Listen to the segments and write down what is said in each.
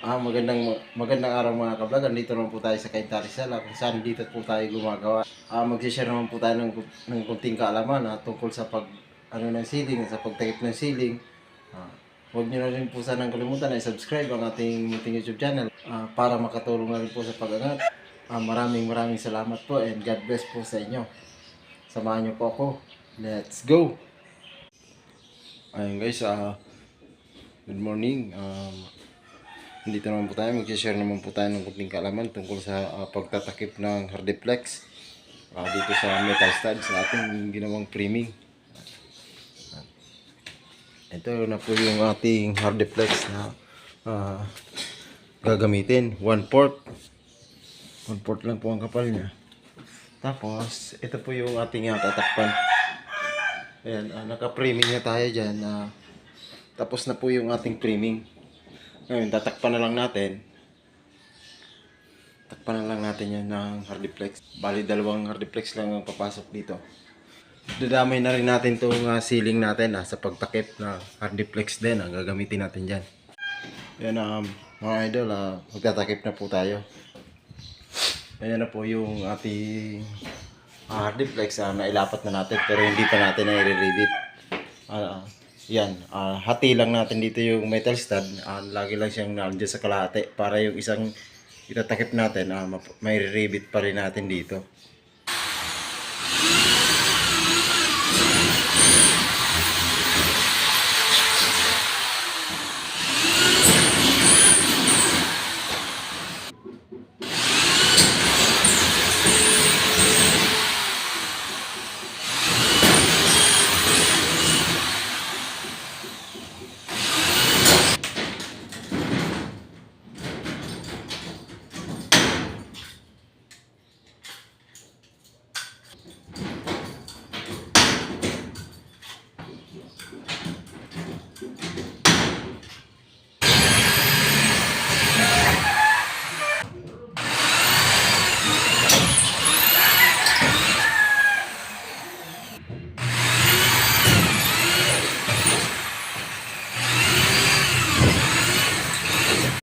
Ah, magandang magandang araw mga kablog. Andito naman po tayo sa Kainta Rizal. ah, Kung saan dito po tayo gumagawa. Ah, mag-share naman po tayo ng, ng kunting kaalaman ah, tungkol sa pag ano ng ceiling, sa pagtakip ng ceiling. Ah, huwag niyo na rin po sanang kalimutan na i-subscribe ang ating munting YouTube channel ah, para makatulong na rin po sa pag-angat. Ah, maraming maraming salamat po and God bless po sa inyo. Samahan niyo po ako. Let's go! Ayun guys, ah good morning. Um, Dito naman po tayo, mag-share naman po tayo ng kunting kaalaman tungkol sa ah, pagtatakip ng hardiplex ah, dito sa metal stud sa ating ginawang framing. Ito na po yung ating hardiplex na ah, gagamitin. One port. One port lang po ang kapal niya. Tapos, ito po yung ating uh, tatakpan. Ayan, ah, naka-framing na tayo dyan. ah, tapos na po yung ating framing. Ngayon, tatakpan na lang natin. Takpan na lang natin yan ng hardiplex. Bali, dalawang hardiplex lang ang papasok dito. Dadamay na rin natin itong ceiling natin ah, sa pagtakip na hardiplex din ang gagamitin natin dyan. Yan, um, mga idol, ah, magtatakip na po tayo. Ayan na po yung ating ah, hardiplex ah, na ilapat na natin pero hindi pa natin na i-rebit. Ah, yan, ah, hati lang natin dito yung metal stud. Ah, lagi lang siyang nandiyan sa kalahati para yung isang itatakip natin, map- may rebit pa rin natin dito.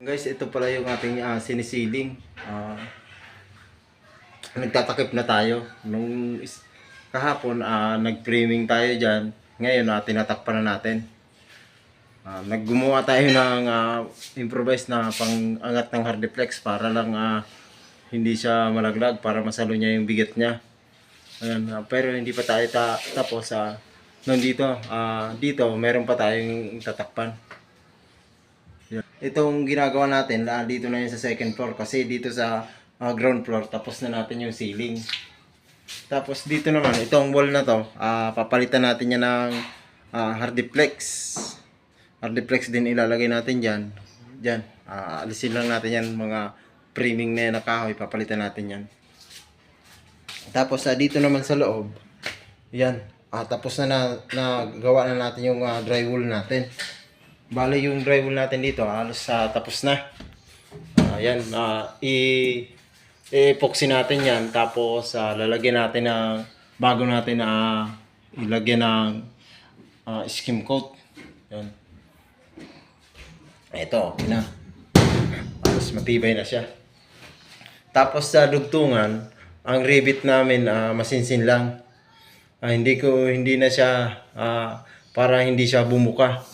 Guys, ito pala yung ating ah, sinisiling. Ah, nagtatakip na tayo. Nung kahapon, ah, nag-framing tayo dyan. Ngayon, ah, tinatakpan na natin. Ah, naggumawa tayo ng ah, improvise na pang-angat ng hardiplex para lang ah, hindi siya malaglag, para masalo niya yung bigat niya. Ayan, ah, pero hindi pa tayo ta- tapos. Ah, nandito, ah, dito, meron pa tayong tatakpan. Itong ginagawa natin, ah, dito na yun sa second floor kasi dito sa ah, ground floor tapos na natin yung ceiling. Tapos dito naman, itong wall na to, ah, papalitan natin yan ng ah, hardiplex. Hardiplex din ilalagay natin dyan. Dyan. Ah, alisin lang natin yan mga framing na yan na kahoy, papalitan natin yan. Tapos ah, dito naman sa loob, yan. Ah, tapos na, na, na gawa na natin yung ah, drywall natin. Bale yung drywall natin dito, halos sa tapos na. Ayan, ah i i-epoxy natin yan. Tapos ah, lalagyan natin ng, bago natin na ilagyan ng ah, skim coat. Yan. Ito, okay na. Halos matibay na siya. Tapos sa dugtungan, ang rivet namin ah, masinsin lang. Ah, hindi ko hindi na siya ah, para hindi siya bumuka.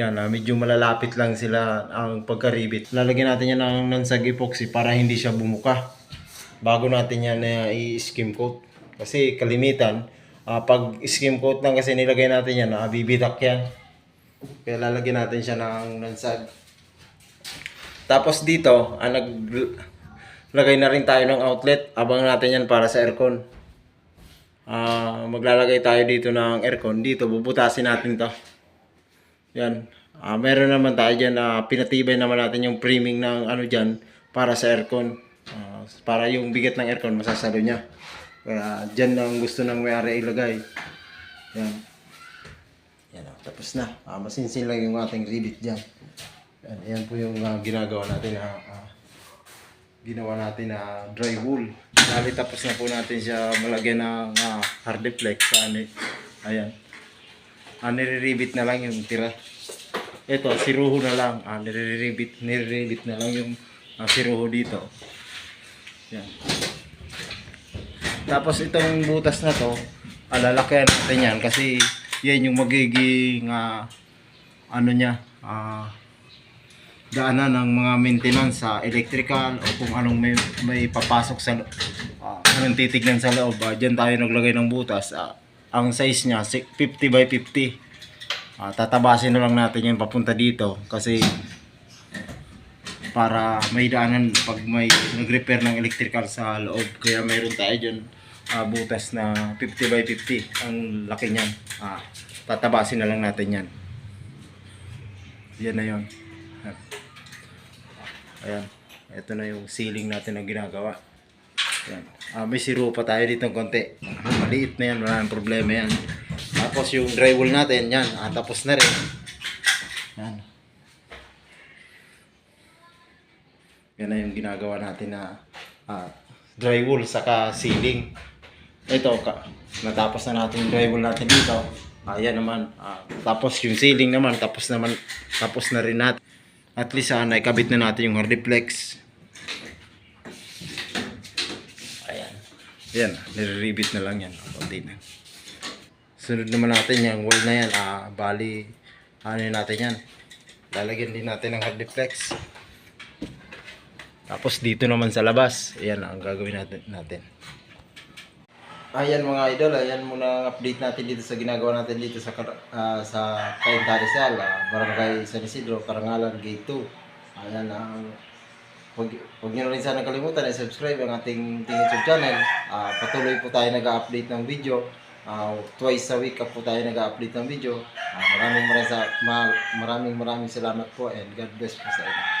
Yan, ah, medyo malalapit lang sila ang pagkaribit. Lalagyan natin yan ng nansag epoxy para hindi siya bumuka. Bago natin yan na i-skim coat. Kasi kalimitan, ah, pag skim coat lang kasi nilagay natin yan, ah, bibitak yan. Kaya lalagyan natin siya ng nansag. Tapos dito, ah, nag lagay na rin tayo ng outlet. Abang natin yan para sa aircon. Ah, maglalagay tayo dito ng aircon. Dito, bubutasin natin to. Yan. Ah, meron naman tayo dyan na pinatibay naman natin yung framing ng ano dyan para sa aircon. Ah, para yung bigat ng aircon masasalo niya. Kaya dyan ang gusto ng may-ari ilagay. Yan. Yan o, tapos na. Ah, masinsin lang yung ating rivet dyan. Yan, yan po yung ah, ginagawa natin na ah, ginawa natin na dry wool. Dali tapos na po natin siya malagyan ng uh, hardiplex. Ani, ayan. Ah, nire-rivet na lang yung tira. ito, siruho na lang. Ah, nire-rebit, nire-rebit na lang yung ah, siruho dito. Yan. Tapos itong butas na to, alalakayan natin yan kasi yan yung magiging ah, ano niya, ah, daanan ng mga maintenance sa electrical o kung anong may, may papasok sa ah, anong titignan sa loob. Ah, Diyan tayo naglagay ng butas. Ah, ang size niya, si- 50 by 50. Ah, tatabasin na lang natin yan papunta dito kasi para may daanan pag may nag-repair ng electrical sa loob. Kaya mayroon tayo dyan ah, butas na 50 by 50. Ang laki niyan. Ah, tatabasin na lang natin yan. Yan na yun. Ayan. Ito na yung ceiling natin na ginagawa. Ayan. Ah, may siro pa tayo dito ng konti. Maliit na yan. Wala nang problema yan. Tapos yung drywall natin, yan. Ah, tapos na rin. Yan. Yan na yung ginagawa natin na ah, drywall saka ceiling. Ito, ka, natapos na natin yung drywall natin dito. Ayan naman. ah, tapos yung ceiling naman, tapos naman, tapos na rin natin. At least ah, naikabit na natin yung hardiplex. Ayan. Yan, nire-rebit na lang yan. Kunti na. Sunod naman natin yung wall na yan. Ah, bali, ano natin yan. Lalagyan din natin ng hardiplex. Tapos dito naman sa labas, ayan ang gagawin natin. natin. Ayan mga idol, ayan muna update natin dito sa ginagawa natin dito sa ah, sa Cainta Rizal, ah, Barangay San Isidro, Karangalan, Gate 2. Ayan ang Huwag, huwag nyo rin sana kalimutan na subscribe ang ating, YouTube channel. Ah, patuloy po tayo nag-update ng video. Ah, twice a week po tayo nag-update ng video. Ah, maraming maraming, maraming maraming salamat po and God bless po sa inyo.